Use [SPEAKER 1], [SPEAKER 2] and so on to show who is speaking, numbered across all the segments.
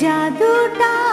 [SPEAKER 1] জাদুটা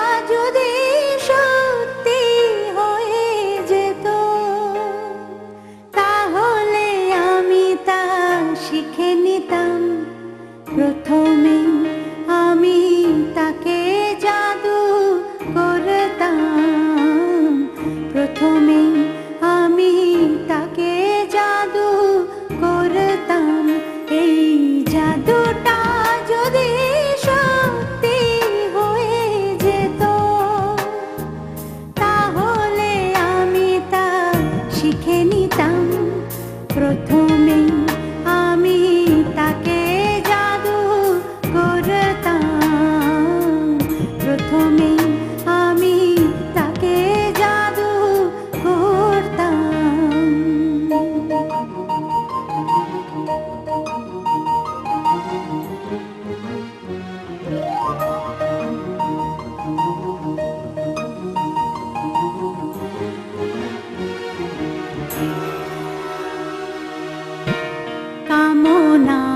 [SPEAKER 1] কামনা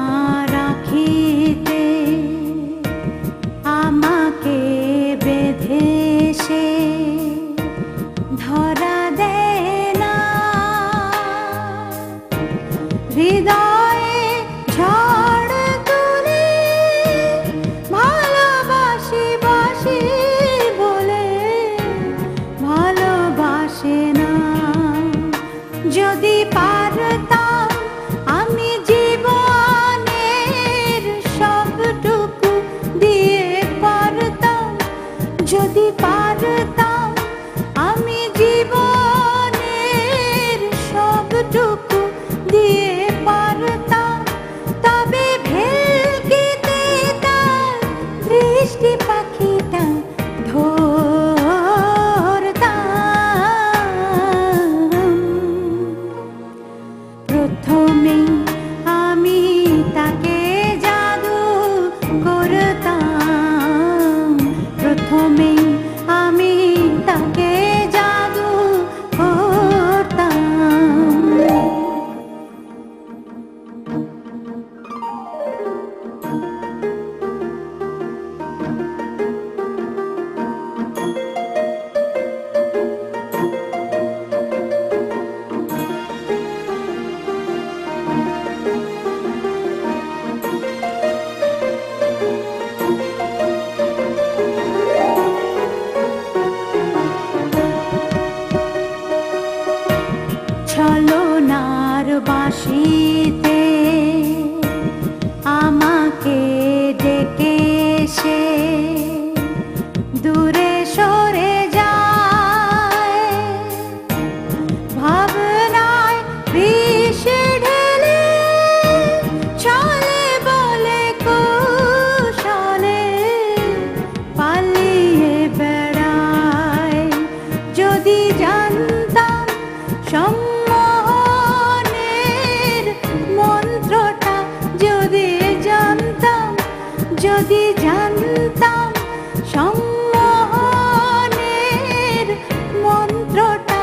[SPEAKER 1] বাঁশিতে যদি জানতাম সম্মোহনের মন্ত্রটা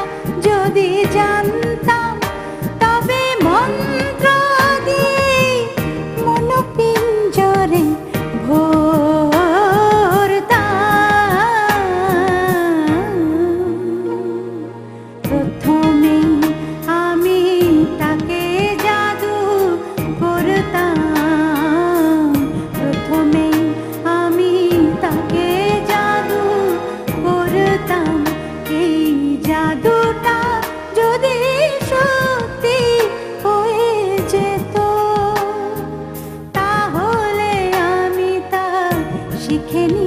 [SPEAKER 1] শিখেনি